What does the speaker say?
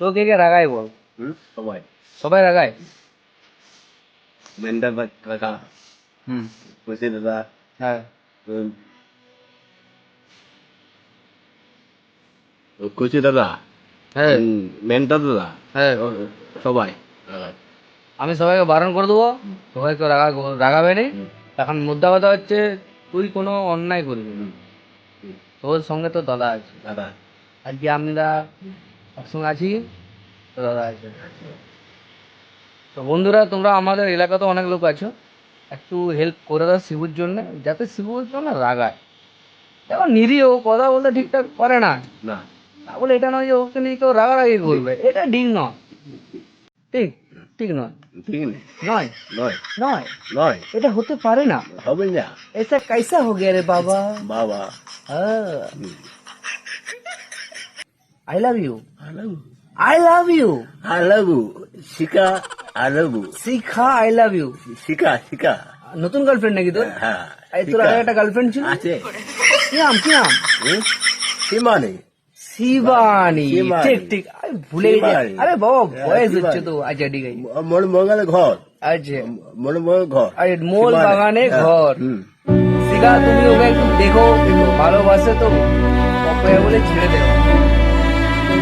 তো কে কে রাগায় বল। হুম? সবাই। সবাই রাগায়? মেন্টাল কাকা হুম। খুশি দাদা। হ্যাঁ। খুশি দাদা? হ্যাঁ। মেন্টাল দাদা? হ্যাঁ। সবাই। আমি সবাইকে বারণ করে দেবো। সবাই কেউ রাগা রাগাবে নি। এখন মুদ্রা কথা হচ্ছে তুই কোনো অন্যায় করবি না। তোর সঙ্গে তো দাদা আছে। দাদা। আজকে আমরা একসঙ্গে আছি দাদা আছে। তো বন্ধুরা তোমরা আমাদের এলাকাতে অনেক লোক আছো। একটু হেল্প করে দাও শিবুর জন্য যাতে শিবুর জন্য রাগায়। দেখো নিরীহ কথা বলতে ঠিকঠাক করে না। না। বলে এটা নয় যে ওকে নিয়ে কেউ রাগারাগি করবে। এটা ঠিক নয়। ঠিক ঠিক নয়। ঠিক নয়? নয়। নয়? নয়। এটা হতে পারে না। হবে না। এটা কাইসা হো গিয়া রে বাবা? বাবা। হ্যাঁ। I love you. I love you I love you Shikha I love you Shikha I love you Shikha Shikha নতুন গার্লফ্রেন্ড নাকি তোর? হ্যাঁ তোর আগে একটা গার্লফ্রেন্ড ছিল? আছে। কি নাম কি নাম? সীমানি শিবানি। ঠিক ঠিক। আরে ভুলে গেছি। আরে বাবা বয়স হচ্ছে তো আচ্ছা ঠিক আছে। মোর বাগানে ঘর। আচ্ছা। আছে মোর বাগানে ঘর। আরে মোল বাগানে ঘর। শিখা তুমি ওকে একটু দেখো ভালোবাসে তো। বলে ছেড়ে দেবো।